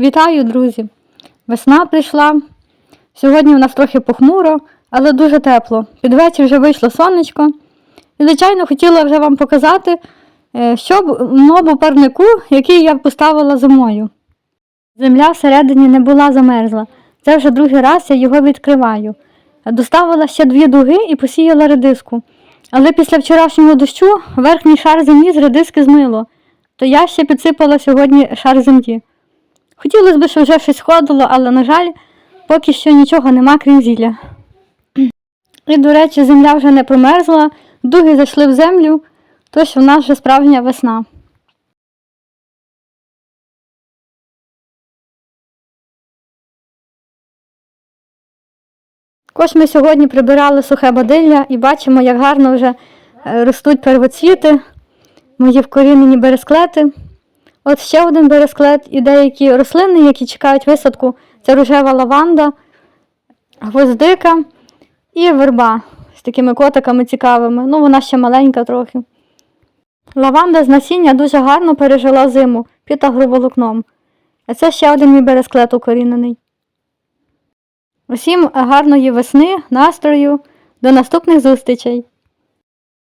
Вітаю, друзі! Весна прийшла. Сьогодні у нас трохи похмуро, але дуже тепло. Під вечір вже вийшло сонечко. І, звичайно, хотіла вже вам показати, е, що в новому парнику, який я поставила зимою. Земля всередині не була замерзла. Це вже другий раз я його відкриваю. Доставила ще дві дуги і посіяла редиску. Але після вчорашнього дощу верхній шар землі з редиски змило, то я ще підсипала сьогодні шар землі. Хотілося б, щоб вже щось сходило, але, на жаль, поки що нічого нема, крім зілля. І, до речі, земля вже не промерзла, дуги зайшли в землю, тож у нас вже справжня весна. Також ми сьогодні прибирали сухе бадилля і бачимо, як гарно вже е, ростуть первоцвіти, мої вкорінені бересклети. От ще один бересклет і деякі рослини, які чекають висадку, це рожева лаванда, гвоздика і верба з такими котиками цікавими. Ну, вона ще маленька трохи. Лаванда з насіння дуже гарно пережила зиму під агроволокном. А це ще один мій бересклет укорінений. Усім гарної весни, настрою, до наступних зустрічей!